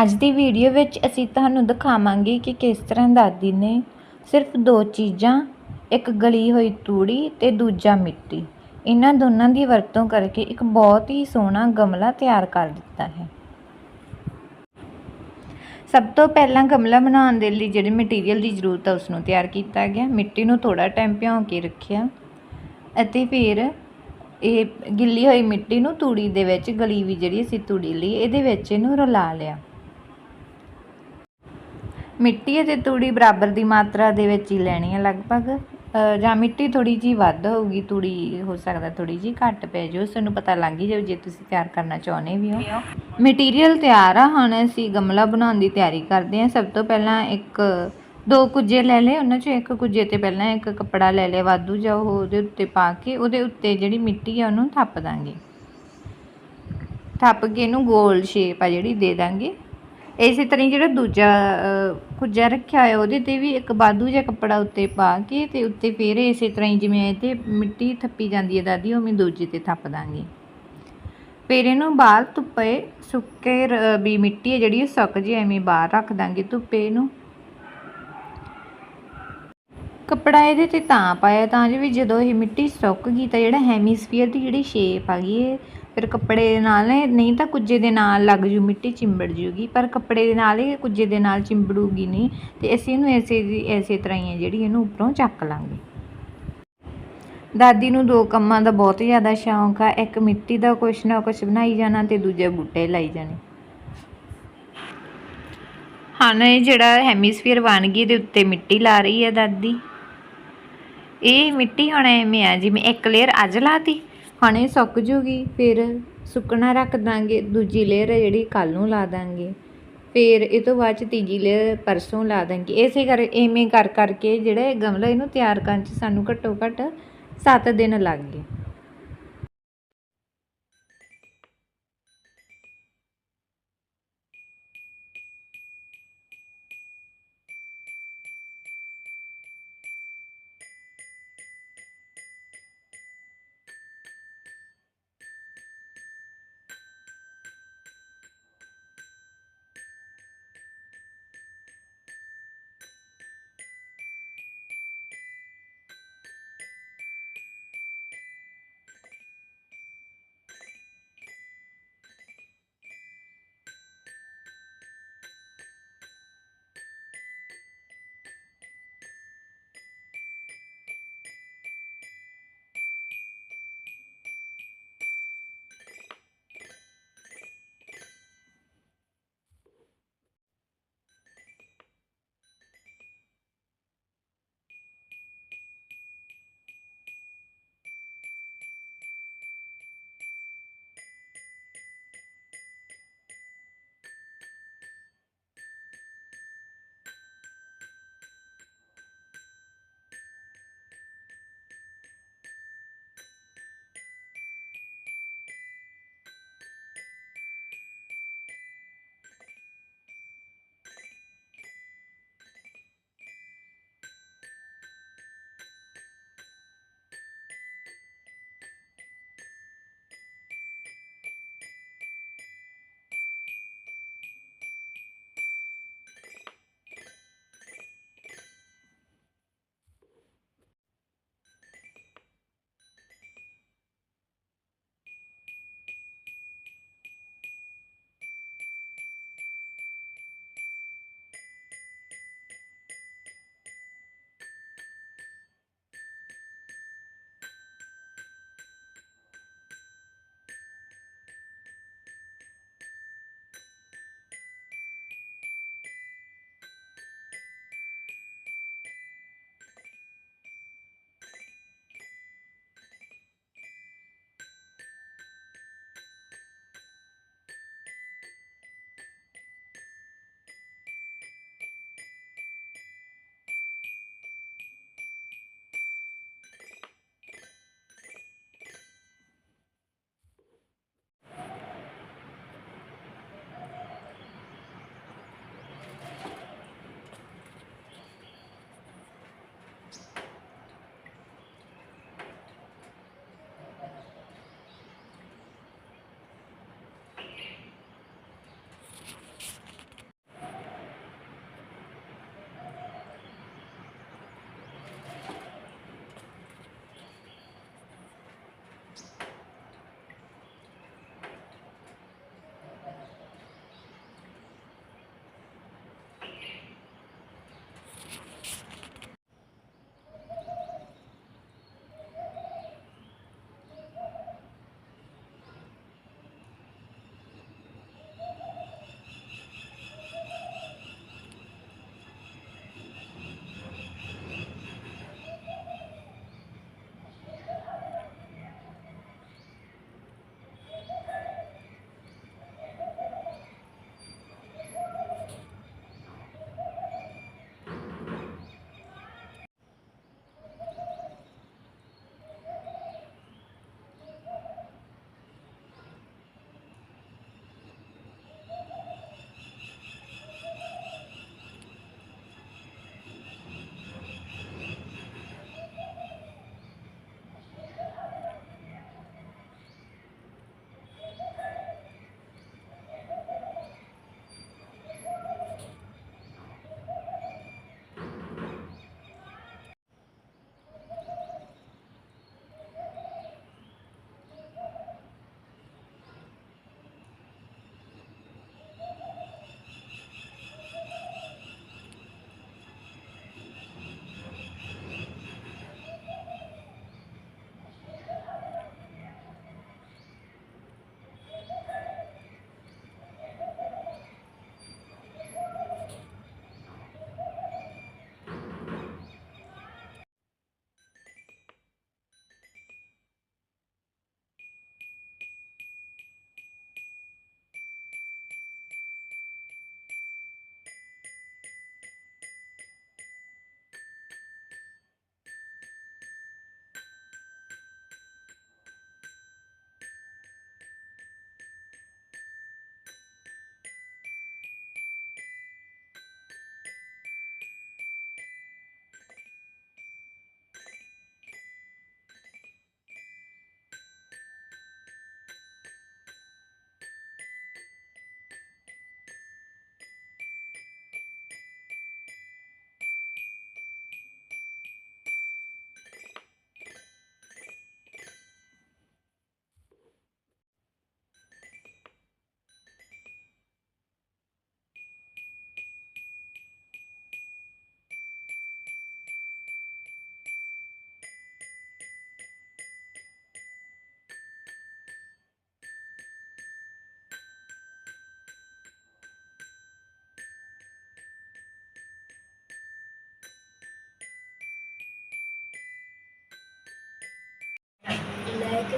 ਅੱਜ ਦੀ ਵੀਡੀਓ ਵਿੱਚ ਅਸੀਂ ਤੁਹਾਨੂੰ ਦਿਖਾਵਾਂਗੇ ਕਿ ਕਿਸ ਤਰ੍ਹਾਂ ਦਾਦੀ ਨੇ ਸਿਰਫ ਦੋ ਚੀਜ਼ਾਂ, ਇੱਕ ਗਲੀ ਹੋਈ ਤੂੜੀ ਤੇ ਦੂਜਾ ਮਿੱਟੀ। ਇਹਨਾਂ ਦੋਨਾਂ ਦੀ ਵਰਤੋਂ ਕਰਕੇ ਇੱਕ ਬਹੁਤ ਹੀ ਸੋਹਣਾ ਗਮਲਾ ਤਿਆਰ ਕਰ ਦਿੱਤਾ ਹੈ। ਸਭ ਤੋਂ ਪਹਿਲਾਂ ਗਮਲਾ ਬਣਾਉਣ ਦੇ ਲਈ ਜਿਹੜੇ ਮਟੀਰੀਅਲ ਦੀ ਜ਼ਰੂਰਤ ਹੈ ਉਸ ਨੂੰ ਤਿਆਰ ਕੀਤਾ ਗਿਆ। ਮਿੱਟੀ ਨੂੰ ਥੋੜਾ ਟਾਈਮ ਭਿਉਂ ਕੇ ਰੱਖਿਆ ਅਤੇ ਫਿਰ ਇਹ ਗਿੱਲੀ ਹੋਈ ਮਿੱਟੀ ਨੂੰ ਤੂੜੀ ਦੇ ਵਿੱਚ, ਗਲੀ ਵੀ ਜਿਹੜੀ ਅਸੀਂ ਤੂੜੀ ਲਈ, ਇਹਦੇ ਵਿੱਚ ਇਹਨੂੰ ਰਲਾ ਲਿਆ। ਮਿੱਟੀ ਅਤੇ ਤੂੜੀ ਬਰਾਬਰ ਦੀ ਮਾਤਰਾ ਦੇ ਵਿੱਚ ਹੀ ਲੈਣੀ ਹੈ ਲਗਭਗ। ਜਾਂ ਮਿੱਟੀ ਥੋੜ੍ਹੀ ਜਿਹੀ ਵੱਧ ਹੋਊਗੀ ਤੂੜੀ ਹੋ ਸਕਦਾ ਥੋੜ੍ਹੀ ਜਿਹੀ ਘੱਟ ਪੈ ਜਾਓ ਸਾਨੂੰ ਪਤਾ ਲੱਗ ਹੀ ਜਾਊ ਜੇ ਤੁਸੀਂ ਤਿਆਰ ਕਰਨਾ ਚਾਹੁੰਦੇ ਵੀ ਹੋ। ਮਟੀਰੀਅਲ ਤਿਆਰ ਆ, ਹੁਣ ਅਸੀਂ ਗਮਲਾ ਬਣਾਉਣ ਦੀ ਤਿਆਰੀ ਕਰਦੇ ਹਾਂ। ਸਭ ਤੋਂ ਪਹਿਲਾਂ ਇੱਕ, ਦੋ ਕੁੱਜੇ ਲੈ ਲਏ ਉਹਨਾਂ ਚੋਂ। ਇੱਕ ਕੁੱਜੇ ਤੇ ਪਹਿਲਾਂ ਇੱਕ ਕੱਪੜਾ ਲੈ ਲਿਆ ਵਾਧੂ ਜਾਂ ਉਹ ਉਹਦੇ ਉੱਤੇ ਪਾ ਕੇ ਉਹਦੇ ਉੱਤੇ ਜਿਹੜੀ ਮਿੱਟੀ ਆ ਉਹਨੂੰ ਥੱਪ ਦਾਂਗੇ। ਥੱਪ ਕੇ ਇਹਨੂੰ ਗੋਲ ਸ਼ੇਪ ਆ ਜਿਹੜੀ ਦੇ ਦਾਂਗੇ। ਇਸੇ ਤਰ੍ਹਾਂ ਜਿਹੜਾ ਦੂਜਾ ਅ, ਰੱਖਿਆ ਹੋਇਆ ਉਹਦੇ ਤੇ ਵੀ ਇੱਕ ਵਾਧੂ ਜਿਹਾ ਕੱਪੜਾ ਉੱਤੇ ਪਾ ਕੇ ਤੇ ਉੱਤੇ ਫੇਰ ਇਸੇ ਤਰ੍ਹਾਂ ਹੀ ਜਿਵੇਂ ਤੇ ਮਿੱਟੀ ਥੱਪੀ ਜਾਂਦੀ ਹੈ ਦਾਦੀ ਉਵੇਂ ਦੂਜੇ ਤੇ ਥੱਪ ਦਾਂਗੇ। ਫਿਰ ਇਹਨੂੰ ਬਾਹਰ ਧੁੱਪੇ ਸੁੱਕੇ ਵੀ ਮਿੱਟੀ ਹੈ ਜਿਹੜੀ ਉਹ ਸੁੱਕ ਜੇ ਐਵੇਂ ਬਾਹਰ ਰੱਖ ਦਾਂਗੇ ਧੁੱਪੇ ਇਹਨੂੰ ਕੱਪੜਾ ਇਹਦੇ ਤੇ ਤਾਂ ਪਾਇਆ ਤਾਂ ਜੋ ਵੀ ਜਦੋਂ ਇਹ ਮਿੱਟੀ ਸੁੱਕ ਗਈ ਤਾਂ ਜਿਹੜਾ ਹੈਮੀਸਫੀਅਰ ਦੀ ਜਿਹੜੀ ਸ਼ੇਪ ਆ ਗਈ ਇਹ ਫਿਰ ਕੱਪੜੇ ਦੇ ਨਾਲ ਨਹੀਂ ਤਾਂ ਕੁੱਜੇ ਦੇ ਨਾਲ ਲੱਗ ਜੂ, ਮਿੱਟੀ ਚਿੰਬੜ ਜੂਗੀ, ਪਰ ਕੱਪੜੇ ਦੇ ਨਾਲ ਇਹ ਕੁੱਜੇ ਦੇ ਨਾਲ ਚਿੰਬੜੂਗੀ ਨਹੀਂ ਤੇ ਅਸੀਂ ਇਹਨੂੰ ਐਸੇ ਦੀ, ਐਸੇ ਤਰ੍ਹਾਂ ਹੀ ਹੈ ਜਿਹੜੀ ਇਹਨੂੰ ਉੱਪਰੋਂ ਚੱਕ ਲਾਂਗੇ। ਦਾਦੀ ਨੂੰ ਦੋ ਕੰਮਾਂ ਦਾ ਬਹੁਤ ਜ਼ਿਆਦਾ ਸ਼ੌਂਕ ਆ, ਇੱਕ ਮਿੱਟੀ ਦਾ ਕੁਛ ਨਾ ਕੁਛ ਬਣਾਈ ਜਾਣਾ ਤੇ ਦੂਜੇ ਬੂਟੇ ਲਾਈ ਜਾਣੇ। ਹੁਣ ਇਹ ਜਿਹੜਾ ਹੈਮੀਸਫੀਅਰ ਬਣ ਦੇ ਉੱਤੇ ਮਿੱਟੀ ਲਾ ਰਹੀ ਹੈ ਦਾਦੀ। ਇਹ ਮਿੱਟੀ ਹੁਣ ਐਵੇਂ ਆ, ਜਿਵੇਂ ਇੱਕ ਲੇਅਰ ਅੱਜ ਲਾਤੀ ਹੁਣ ਸੁੱਕ ਜੂਗੀ, ਫਿਰ ਸੁੱਕਣਾ ਰੱਖ ਦਾਂਗੇ, ਦੂਜੀ ਲੇਅਰ ਹੈ ਜਿਹੜੀ ਕੱਲ ਨੂੰ ਲਾ ਦਾਂਗੇ। ਫਿਰ ਇਹ ਤੋਂ ਬਾਅਦ ਚ ਤੀਜੀ ਲੇਅਰ ਪਰਸੋਂ ਲਾ ਦਾਂਗੇ। ਇਸੇ ਕਰ ਐਵੇਂ ਕਰ ਕਰਕੇ ਜਿਹੜਾ ਇਹ ਗਮਲਾ ਇਹਨੂੰ ਤਿਆਰ ਕਰਨ ਚ ਸਾਨੂੰ ਘੱਟੋ ਘੱਟ 7 ਦਿਨ ਲੱਗ ਗਏ।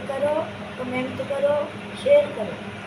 ਕਰੋ ਕਮੈਂਟ ਕਰੋ ਸ਼ੇਅਰ ਕਰੋ।